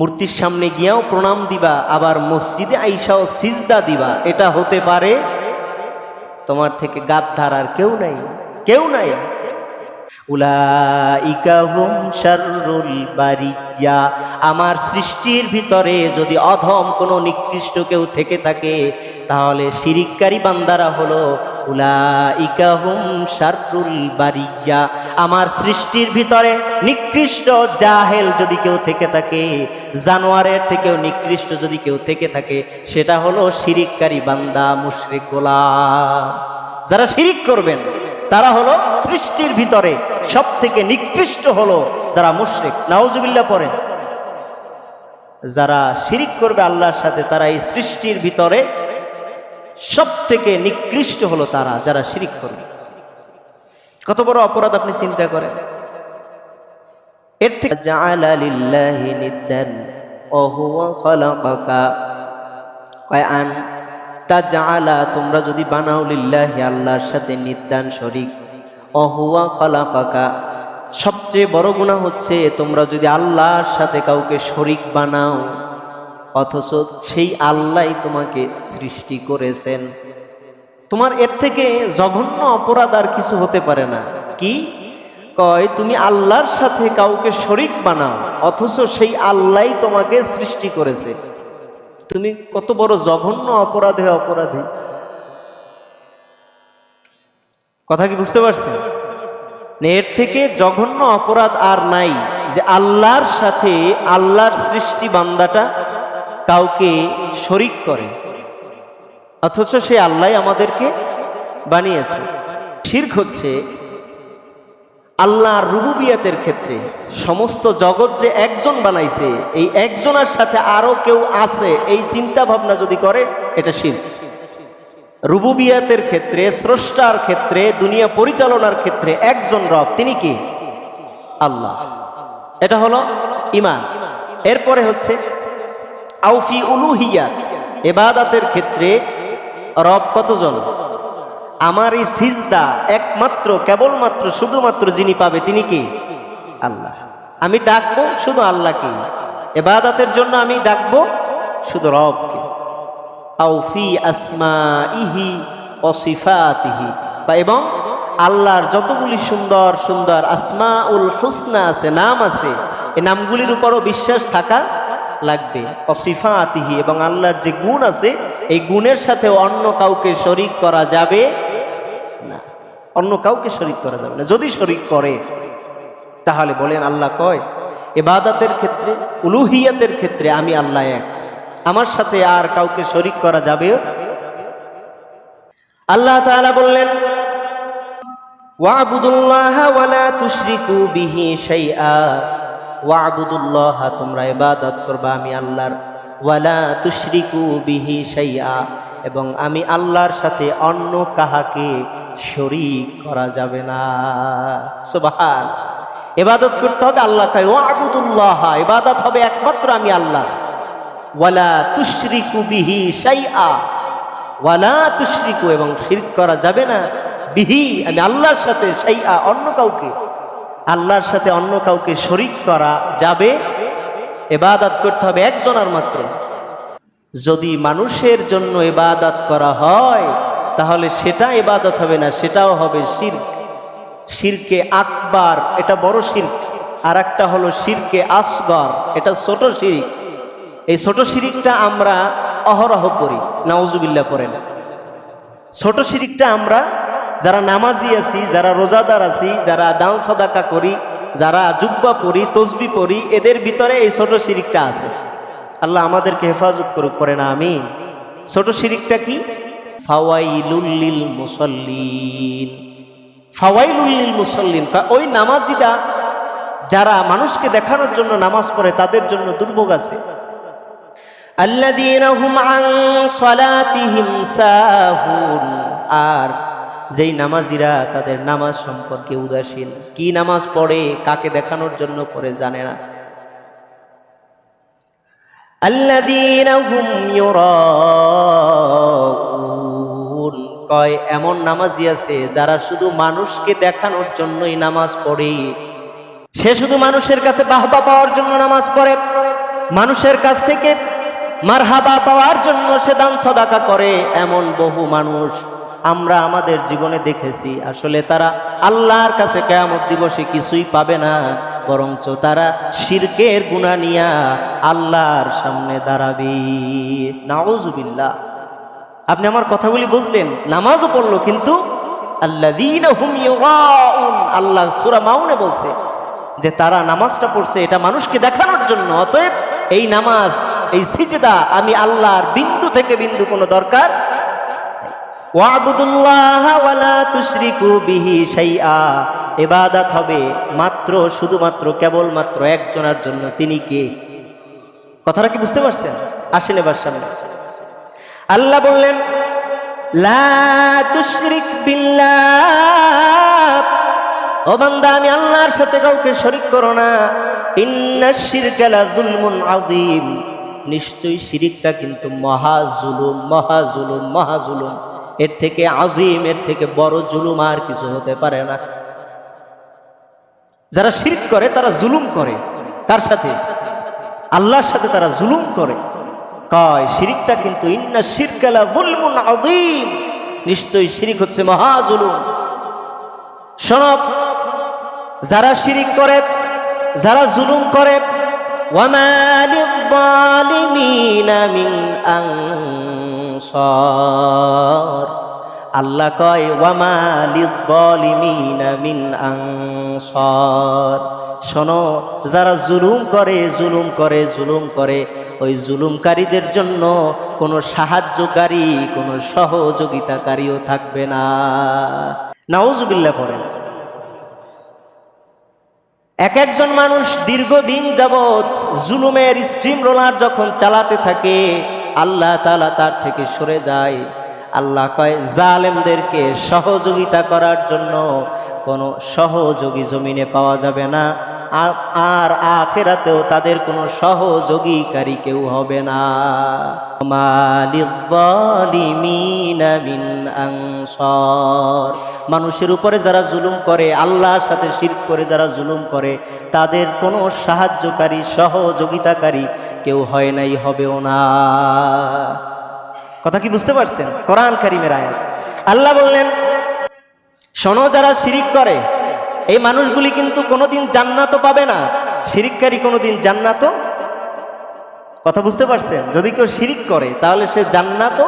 মূর্তির সামনে গিয়াও প্রণাম দিবা, আবার মসজিদে আইসাও সিজদা দিবা। এটা হতে পারে তোমার থেকে গাদ ধার আর কেউ নাই। কেউ নাই। উলাইকা হুম শাররুল বারিয়া। আমার সৃষ্টির ভিতরে যদি অধম কোনো নিকৃষ্ট কেউ থেকে থাকে, তাহলে শিরিককারী বান্দারা হলো উলাইকা হুম শাররুল বারিয়া। আমার সৃষ্টির ভিতরে নিকৃষ্ট জাহেল যদি কেউ থেকে থাকে, জানোয়ারের থেকেও নিকৃষ্ট যদি কেউ থেকে থাকে, সেটা হলো শিরিককারী বান্দা, মুশরিক গোলাম। যারা শিরিক করবেন তারা হলো সৃষ্টির ভিতরে সব থেকে নিকৃষ্ট হলো যারা মুশরিক। নাউজুবিল্লাহ পড়েন। যারা শিরিক করবে আল্লাহর সাথে, তারা এই সৃষ্টির ভিতরে সব থেকে নিকৃষ্ট হলো তারা, যারা শিরিক করবে। কত বড় অপরাধ আপনি চিন্তা করেন। এর থেকে জাআলা লিল্লাহি নিদ্দান ওয়া খালাকাকা। কয় আন তা জাআলা, তোমরা যদি বানাও লিল্লাহি আল্লাহর সাথে নিদ্দান শরিক। অহুয়া খালাকাকা, সবচেয়ে বড় গুণা হচ্ছে তোমরা যদি আল্লাহর সাথে কাউকে শরিক বানাও, অথচ সেই আল্লাহই তোমাকে সৃষ্টি করেছেন। তোমার এর থেকে জঘন্য অপরাধ আর কিছু হতে পারে না। কি? কয়, তুমি আল্লাহর সাথে কাউকে শরিক বানাও, অথচ সেই আল্লাহই তোমাকে সৃষ্টি করেছে। তুমি কত বড় জঘন্য অপরাধে অপরাধী। কথা কি বুঝতে পারছেন? না, এর থেকে জঘন্য অপরাধ আর নাই যে আল্লাহর সাথে আল্লাহর সৃষ্টি বান্দাটা কাউকে শরিক করে, অথচ সে আল্লাহ আমাদেরকে বানিয়েছে। শির্ক হচ্ছে আল্লাহর রুবুবিয়াতের ক্ষেত্রে সমস্ত জগৎ যে একজন বানাইছে, এই একজনের সাথে আরও কেউ আছে, এই চিন্তা ভাবনা যদি করে, এটা শিল্প রুবুবিয়াতের ক্ষেত্রে, স্রষ্টার ক্ষেত্রে, দুনিয়া পরিচালনার ক্ষেত্রে একজন রব, তিনি কি? আল্লাহ। এটা হলো ইমান এরপরে হচ্ছে আউফি উলুহিয়াত, এবাদাতের ক্ষেত্রে রব কতজন? আমার এই সিজদা একমাত্র, কেবলমাত্র, শুধুমাত্র যিনি পাবে তিনি কি? আল্লাহ। আমি ডাকবো শুধু আল্লাহকে। এবাদাতের জন্য আমি ডাকবো শুধু রবকে। আউফি আসমা ইহি অসিফাতিহি এবং আল্লাহর যতগুলি সুন্দর সুন্দর আসমা উল হুসনা আছে, নাম আছে এই নামগুলির উপরও বিশ্বাস থাকা লাগবে। অসিফা আতিহি এবং আল্লাহর যে গুণ আছে, এই গুণের সাথে অন্য কাউকে শরিক করা যাবে অন্য কাউকে শরিক করা যাবে না। যদি শরিক করে, তাহলে বলেন আল্লাহ কয় এবাদাতের ক্ষেত্রে, উলুহিয়াতের ক্ষেত্রে আমি আল্লাহ এক। আমার সাথে আর কাউকে শরিক করা যাবে আল্লাহ তাআলা বললেন তোমরা ইবাদত করবা আমি আল্লাহর। ওয়ালা তুশরিকু বিহি শাইআ। এবং আমি আল্লাহর সাথে অন্য কাহাকে শরিক করা যাবে না। সুবহান। ইবাদত করতে হবে আল্লাহ কয় ওয়াবুদুল্লাহ, ইবাদত হবে একমাত্র আমি আল্লাহ। ওয়ালা তুশরিকু বিহি শাইআ। ওয়ালা তুশরিকু, এবং শিরক করা যাবে না বিহি। আমি আল্লাহর সাথে শাইআ, অন্য কাউকে। আল্লাহর সাথে অন্য কাউকে শরিক করা যাবে। এবাদাত করতে হবে একজনের মাত্র। যদি মানুষের জন্য এবাদাত করা হয়, তাহলে সেটা এবাদত হবে না, সেটাও হবে শির্ক। শিরকে আকবার, এটা বড় শির্ক। আর একটা হলো শিরকে আসগর, এটা ছোট শিরিক। এই ছোট শিরিকটা আমরা অহরহ করি নাউজুবিল্লা করে না। ছোট শিরিকটা আমরা, যারা নামাজি আছি, যারা রোজাদার আছি, যারা দাও সদাকা করি, যারা জুব্বা পড়ি তসবি পড়ি এদের ভিতরে এই ছোট শিরিকটা আছে। আল্লাহ আমাদেরকে হেফাজত করুক করে না আমি ছোট শিরিকটা কি? ফাওয়াইলুল্লিল মুসল্লিন। ফাওয়াইলুল্লিল মুসল্লিন। ওই নামাজিদা, যারা মানুষকে দেখানোর জন্য নামাজ পড়ে, তাদের জন্য দুর্ভোগ আছে। আর যেই নামাজিরা, তাদের নামাজ সম্পর্কে উদাসীন। কি নামাজ পড়ে, কাকে দেখানোর জন্য পড়ে, জানে না। কয়, এমন নামাজি আছে যারা শুধু মানুষকে দেখানোর জন্যই নামাজ পড়ে। সে শুধু মানুষের কাছে বাহবা পাওয়ার জন্য নামাজ পড়ে। মানুষের কাছ থেকে মারহাবা পাওয়ার জন্য সে দান সদাকা করে, এমন বহু মানুষ আমরা আমাদের জীবনে দেখেছি। আসলে তারা আল্লাহর কাছে কেয়ামত দিবসে কিছুই পাবে না। বরঞ্চ তারা শিরকের গুণা নিয়া আল্লাহর সামনে দাঁড়াবি। নাউজুবিল্লাহ। আপনি আমার কথাগুলি বুঝলেন, নামাজও পড়ল, কিন্তু আল্লাযীনা হুম আল্লাহ সূরা মাউনে বলছে যে তারা নামাজটা পড়ছে, এটা মানুষকে দেখানোর জন্য, অতএব এই নামাজ, এই সিজদা আমি আল্লাহর বিন্দু থেকে বিন্দু কোনো দরকার ওয়াবুদুল্লাহ তুশরিকু বিহি শাইআ। ইবাদত হবে মাত্র, শুধুমাত্র, কেবলমাত্র একজনের জন্য। তিনি কে? কথাটা কি বুঝতে পারছেন? আসেন এবার সামনে। আল্লাহ বললেন, লা তুশরিক বিল্লাহ। ও বান্দা, আমি আল্লাহর সাথে কাউকে শরিক করো না। ইন্না শিরকা লা যুলমুন আযীম। নিশ্চয়ই শিরিকটা কিন্তু মহা জুলুম মহা জুলুম। এর থেকে আজিম, এর থেকে বড় জুলুম আর কিছু হতে পারে না। যারা শিরিক করে, তারা জুলুম করে। তার সাথে? আল্লাহর সাথে তারা জুলুম করে। কয়, শিরিকটা কিন্তু ইন্না শিরকালা যুলমুন আযীম। নিশ্চয়ই শিরিক হচ্ছে মহা জুলুম। শোনব যারা শিরিক করে, যারা জুলুম করে ওয়ামা লিয-যালিমিনা মিন আনসার। আল্লাহ কয়, ওয়ামা মিন আনসার। শোনো, যারা জুলুম করে জুলুম করে জুলুম করে, ওই জুলুমকারীদের জন্য কোনো সাহায্যকারী, কোনো সহযোগিতাকারীও থাকবে না। নাউজুবিল্লাহ পড়েন। এক একজন মানুষ দীর্ঘদিন যাবৎ জুলুমের স্ট্রিম রোলার যখন চালাতে থাকে আল্লাহ তালা তার থেকে সরে যায়। আল্লাহ কয়, জালেমদেরকে সহযোগিতা করার জন্য কোনো সহযোগী জমিনে পাওয়া যাবে না। আর আখেরাতেও তাদের কোনো সহযোগীকারী কেউ হবে না। মিন। মানুষের উপরে যারা জুলুম করে, আল্লাহর সাথে শির করে যারা জুলুম করে, তাদের কোনো সাহায্যকারী, সহযোগিতাকারী কেউ হয় নাই, হবেও না। কথা কি বুঝতে পারছেন? কোরআন কারিমের আয়াত। আল্লাহ বললেন, শোনো যারা শিরিক করে এই মানুষগুলি কিন্তু কোনোদিন জান্নাতও পাবে না। শিরিককারী কোনোদিন জান্নাতও কথা বুঝতে পারছেন? যদি কেউ শিরিক করে, তাহলে সে জান্নাত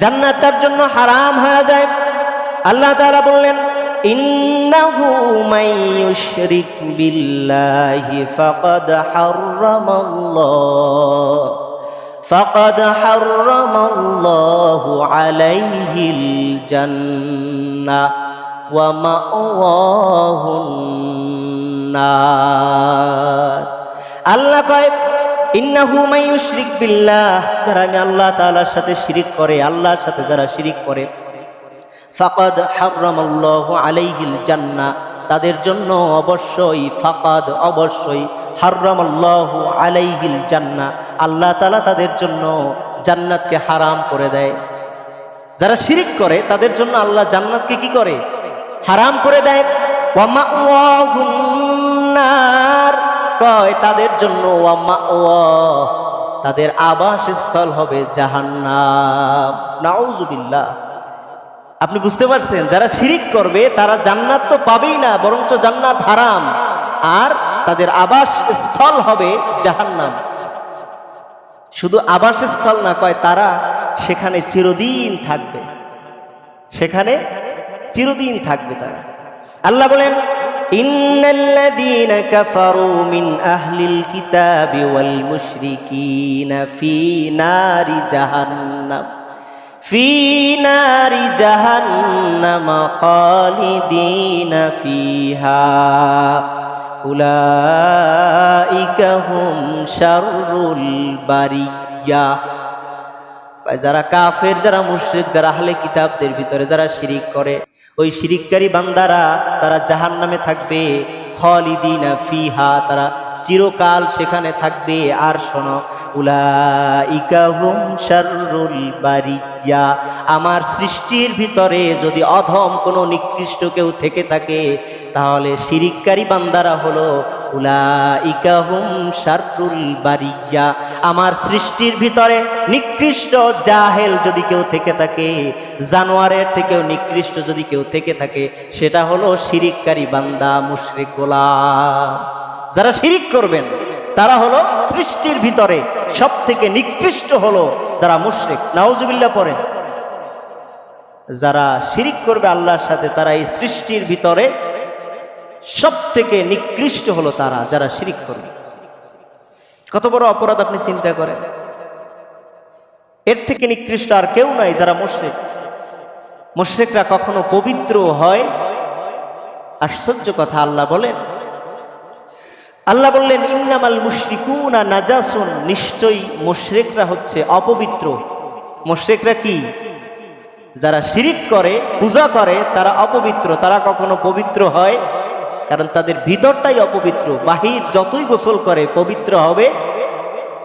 জান্নাত তার জন্য হারাম হয়ে যায়। আল্লাহ তারা বললেন, ইন্নাহু মাইয়ুশরিক বিল্লাহি ফাকাদ হারামাল্লাহ ফাকাদ হারামাল্লাহু আলাইহিল জান্নাহ। আল্লাহ কয়, ইন্নাহু ইউশরিক বিল্লাহ। যারা আমি আল্লাহ তাআলার সাথে শিরিক করে, আল্লাহর সাথে যারা শিরিক করে, ফাকাদ হারামাল্লাহু আলাইহিল জান্নাহ। তাদের জন্য অবশ্যই, ফাকাদ অবশ্যই হারামাল্লাহু আলাইহিল জান্নাহ। আল্লাহ তাআলা তাদের জন্য জান্নাতকে হারাম করে দেয়। যারা শিরিক করে, তাদের জন্য আল্লাহ জান্নাতকে কি করে? হারাম করে দেয়। কয়, তাদের জন্য তাদের আবাসস্থল হবে জাহান্নাম। নাউজুবিল্লাহ। আপনি বুঝতে পারছেন, যারা শিরিক করবে, তারা জান্নাত তো পাবেই না, বরঞ্চ জান্নাত হারাম। আর তাদের আবাস স্থল হবে জাহান্নাম। শুধু আবাসস্থল না, কয়, তারা সেখানে চিরদিন থাকবে। সেখানে চিরদিন থাকবে তারা। আল্লাহ বলেন, ইন্নাল্লাযীনা কাফারু মিন আহলিল কিতাবি ওয়াল মুশরিকিনা ফি নারি জাহান্নাম, ফি নারি জাহান্নাম খালিদিনা ফিহা, উলাইকা হুম শাররুল বারিয়া। যারা কাফের, যারা মুশরিক, যারা আহলে কিতাবদের ভিতরে যারা শিরিক করে, ওই শিরিককারী বান্দারা তারা জাহান নামে থাকবে, খালিদিনা ফিহা, তারা চিরকাল সেখানে থাকবে। আর শোনো বারিয়া, আমার সৃষ্টির ভিতরে যদি অধম কোনো নিকৃষ্ট কেউ থেকে থাকে, তাহলে শিরিককারী বান্দারা হলো বারিয়া। আমার সৃষ্টির ভিতরে নিকৃষ্ট জাহেল যদি কেউ থেকে থাকে, জানোয়ারের থেকেও নিকৃষ্ট যদি কেউ থেকে থাকে, সেটা হলো শিরিককারী বান্দা, মুশরিক গোলাম। যারা শিরিক করবেন, তারা হলো সৃষ্টির ভিতরে সব থেকে নিকৃষ্ট হলো যারা মুশরিক। নাউজুবিল্লাহ পড়েন। যারা শিরিক করবে আল্লাহর সাথে, তারা এই সৃষ্টির ভিতরে সব থেকে নিকৃষ্ট হলো তারা যারা শিরিক করবে। কত বড় অপরাধ আপনি চিন্তা করেন? এর থেকে নিকৃষ্ট আর কেউ নাই যারা মুশরিক। মুশরিকরা কখনো পবিত্র হয়, আশ্চর্য কথা আল্লাহ বলেন। আল্লাহ বললেন, ইন্নামাল মুশরিকুনা নাজাসুন। নিশ্চয়ই মুশরিকরা হচ্ছে অপবিত্র। মুশরিকরা কি? যারা শিরিক করে, পূজা করে, তারা অপবিত্র। তারা কখনো পবিত্র হয় কারণ তাদের ভিতরটাই অপবিত্র। বাহির যতই গোসল করে, পবিত্র হবে।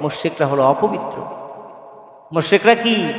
মুশরিকরা হলো অপবিত্র। মুশরিকরা কি?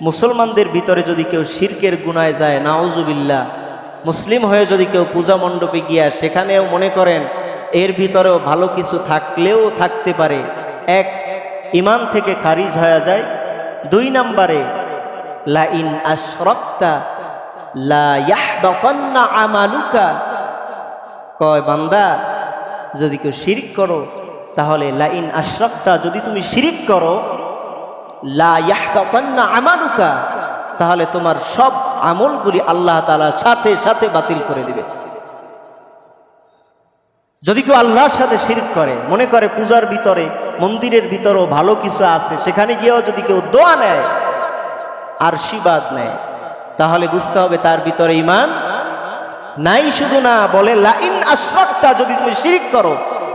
মুসলমানদের ভিতরে যদি কেউ শিরকের গুনায় যায় নাওজুবিল্লা মুসলিম হয়ে যদি কেউ পূজা মণ্ডপে গিয়া সেখানেও মনে করেন, এর ভিতরেও ভালো কিছু থাকলেও থাকতে পারে। এক ইমান থেকে খারিজ হয়ে যায়। দুই নম্বরে, লা ইন আশরক্তা, লা ইয়াহবাতান্না আমালুকা। কয় বান্দা, যদি কেউ শিরিক করো, তাহলে লা ইন আশরক্তা যদি তুমি শিরিক করো, লা ইয়াহবাতান্না তাহলে তোমার সব আমলগুলি আল্লাহ তাআলা সাথে সাথে বাতিল করে দিবে। যদি কেউ আল্লাহর সাথে শিরিক করে, মনে করে পূজার ভিতরে, মন্দিরের ভিতরেও ভালো কিছু আছে, সেখানে গিয়েও যদি কেউ দোয়া নেয় আশীর্বাদ নেয়, তাহলে বুঝতে হবে তার ভিতরে ইমান নাই শুধু না, বলে, লাইন আশ্রক্তা, যদি তুমি শিরিক করো,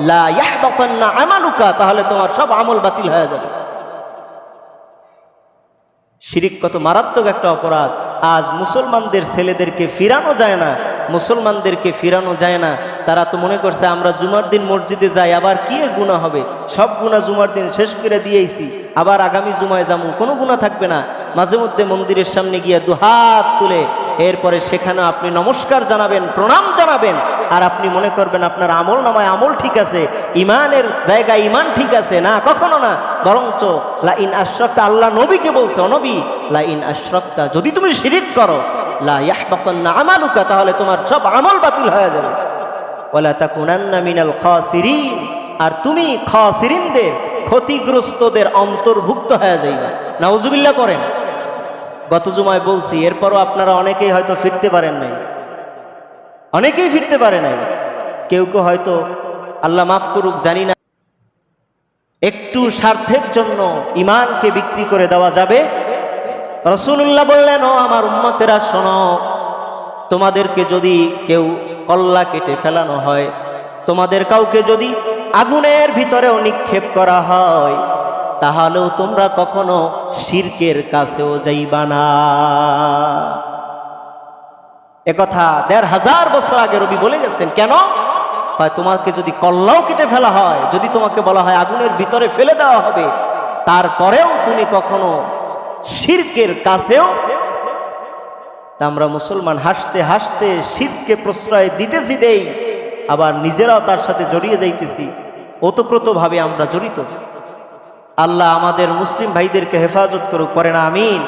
লা ইয়াহবাতান্না আমালুকা, তাহলে তোমার সব আমল বাতিল হয়ে যাবে। শিরিক কত মারাত্মক একটা অপরাধ। আজ মুসলমানদের ছেলেদেরকে ফিরানো যায় না, মুসলমানদেরকে ফিরানো যায় না। তারা তো মনে করছে, আমরা জুমার দিন মসজিদে যাই, আবার কি এর গুণা হবে? সব গুণা জুমার দিন শেষ করে দিয়েছি, আবার আগামী জুমায় যাব, কোনো গুণা থাকবে না। মাঝে মধ্যে মন্দিরের সামনে গিয়ে দুহাত তুলে এরপরে সেখানে আপনি নমস্কার জানাবেন, প্রণাম জানাবেন, আর আপনি মনে করবেন আপনার আমল নামায় আমল ঠিক আছে, ইমানের জায়গায় ইমান ঠিক আছে, না, কখনো না, বরঞ্চ লা ইন আশ্রক্তা, আল্লাহ নবীকে বলছে অনবী লা ইন আশ্রক্তা, যদি তুমি শিরিক করো আমালুকা, তাহলে তোমার সব আমল বাতিল হয়ে যাবে। ওয়ালা তাকুনান্না মিনাল খাসিরিন, আর তুমি খাসিরিনদের ক্ষতিগ্রস্তদের অন্তর্ভুক্ত হয়ে যাইবা। নাউজুবিল্লাহ করেন গত জুমায় বলছি, এরপরও আপনারা অনেকেই হয়তো ফিরতে পারেন নাই। অনেকেই ফিরতে পারে নাই। কেউ কেউ হয়তো আল্লাহ মাফ করুক, জানি না। একটু স্বার্থের জন্য ইমানকে বিক্রি করে দেওয়া যাবে। রসুল্লাহ বললেন, ও আমার উম্মতেরা, শোনো, তোমাদেরকে যদি কেউ কল্লা কেটে ফেলানো হয়, তোমাদের কাউকে যদি আগুনের ভিতরেও নিক্ষেপ করা হয় তাহলেও তোমরা কখনো শির্কের কাছেও যাইবা না। একথা দেড় হাজার বছর আগে রবি বলে গেছেন, কেন? তোমাকে যদি কল্লাও কেটে ফেলা হয়, যদি তোমাকে বলা হয় আগুনের ভিতরে ফেলে দেওয়া হবে, তারপরেও তুমি কখনো শির্কের কাছেও তা আমরা মুসলমান হাসতে হাসতে শিরকে প্রশ্রয় দিতেছি দেই, আবার নিজেরাও তার সাথে জড়িয়ে যাইতেছি। ওতপ্রোতভাবে আমরা জড়িত। আল্লাহ আমাদের মুসলিম ভাইদেরকে হেফাজত করুক না আমিন।